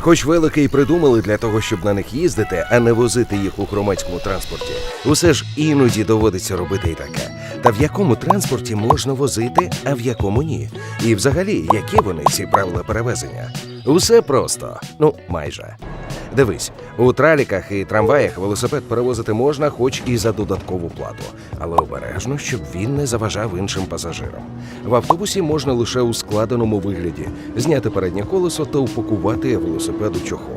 Хоч велики й придумали для того, щоб на них їздити, а не возити їх у громадському транспорті, усе ж іноді доводиться робити і таке. Та в якому транспорті можна возити, а в якому ні? І взагалі, які вони ці правила перевезення? Усе просто, ну майже. Дивись, у траліках і трамваях велосипед перевозити можна, хоч і за додаткову плату, але обережно, щоб він не заважав іншим пасажирам. В автобусі можна лише у складеному вигляді зняти переднє колесо та упакувати велосипед у чохол.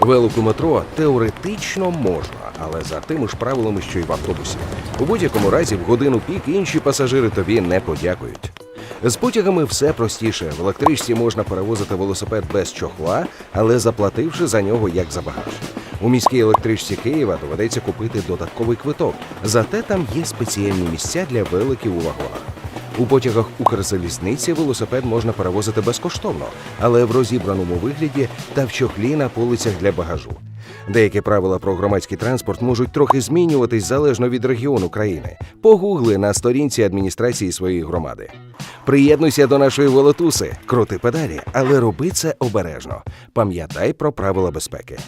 Велику метро теоретично можна, але за тими ж правилами, що й в автобусі. У будь-якому разі в годину пік інші пасажири тобі не подякують. З потягами все простіше. В електричці можна перевозити велосипед без чохла, але заплативши за нього як за багаж. У міській електричці Києва доведеться купити додатковий квиток. Зате там є спеціальні місця для великів у вагонах. У потягах Укрзалізниці велосипед можна перевозити безкоштовно, але в розібраному вигляді та в чохлі на полицях для багажу. Деякі правила про громадський транспорт можуть трохи змінюватись залежно від регіону країни. Погугли на сторінці адміністрації своєї громади. Приєднуйся до нашої волотуси, крути педалі, але роби це обережно. Пам'ятай про правила безпеки.